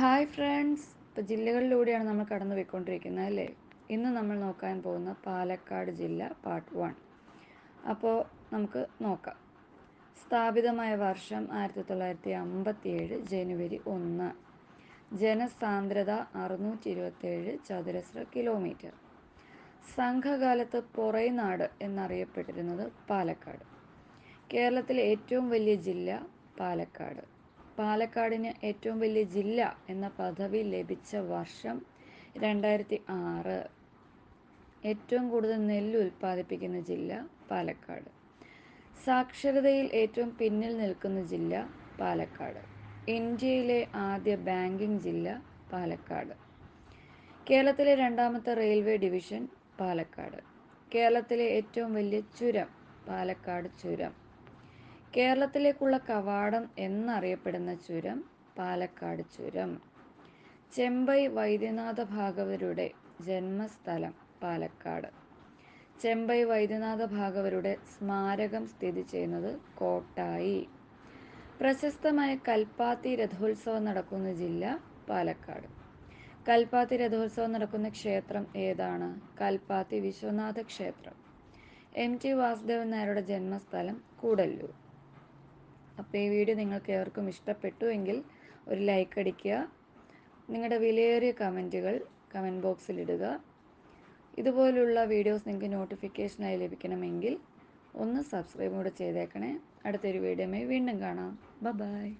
Hi friends. ഇപ്പോൾ ജില്ലകളിലൂടെയാണ് നമ്മൾ കടന്നു പോയിക്കൊണ്ടിരിക്കുന്നത് അല്ലേ? ഇന്ന് നമ്മൾ നോക്കാൻ പോകുന്ന പാലക്കാട് ജില്ല പാർട്ട് വൺ. അപ്പോൾ നമുക്ക് നോക്കാം. സ്ഥാപിതമായ വർഷം ആയിരത്തി തൊള്ളായിരത്തി അമ്പത്തി ഏഴ് ജനുവരി ഒന്ന്. ജനസാന്ദ്രത അറുന്നൂറ്റി ഇരുപത്തേഴ് ചതുരശ്ര കിലോമീറ്റർ. സംഘകാലത്ത് പൊറൈനാട് എന്നറിയപ്പെട്ടിരുന്നത് പാലക്കാട്. കേരളത്തിലെ ഏറ്റവും വലിയ ജില്ല പാലക്കാട്. പാലക്കാടിന് ഏറ്റവും വലിയ ജില്ല എന്ന പദവി ലഭിച്ച വർഷം രണ്ടായിരത്തി ആറ് ഏറ്റവും കൂടുതൽ നെല്ല് ഉൽപ്പാദിപ്പിക്കുന്ന ജില്ല പാലക്കാട്. സാക്ഷരതയിൽ ഏറ്റവും പിന്നിൽ നിൽക്കുന്ന ജില്ല പാലക്കാട്. ഇന്ത്യയിലെ ആദ്യ ബാങ്കിംഗ് ജില്ല പാലക്കാട്. കേരളത്തിലെ രണ്ടാമത്തെ റെയിൽവേ ഡിവിഷൻ പാലക്കാട്. കേരളത്തിലെ ഏറ്റവും വലിയ ചുരം പാലക്കാട് ചുരം. കേരളത്തിലേക്കുള്ള കവാടം എന്നറിയപ്പെടുന്ന ചുരം പാലക്കാട് ചുരം. ചെമ്പൈ വൈദ്യനാഥ ഭാഗവരുടെ ജന്മസ്ഥലം പാലക്കാട്. ചെമ്പൈ വൈദ്യനാഥ ഭാഗവരുടെ സ്മാരകം സ്ഥിതി ചെയ്യുന്നത് കോട്ടായി. പ്രശസ്തമായ കൽപ്പാത്തി രഥോത്സവം നടക്കുന്ന ജില്ല പാലക്കാട്. കൽപ്പാത്തി രഥോത്സവം നടക്കുന്ന ക്ഷേത്രം ഏതാണ്? കൽപ്പാത്തി വിശ്വനാഥ ക്ഷേത്രം. എം ടി വാസുദേവൻ നായരുടെ ജന്മസ്ഥലം കൂടല്ലൂർ. അപ്പോൾ ഈ വീഡിയോ നിങ്ങൾക്ക് ഏവർക്കും ഇഷ്ടപ്പെട്ടു എങ്കിൽ ഒരു ലൈക്ക് അടിക്കുക. നിങ്ങളുടെ വിലയേറിയ കമന്റുകൾ കമന്റ് ബോക്സിൽ ഇടുക. ഇതുപോലുള്ള വീഡിയോസ് നിങ്ങൾക്ക് നോട്ടിഫിക്കേഷനായി ലഭിക്കണമെങ്കിൽ ഒന്ന് സബ്സ്ക്രൈബ് കൂടെ ചെയ്തേക്കണേ. അടുത്തൊരു വീഡിയോയുമായി വീണ്ടും കാണാം. ബ ബായ്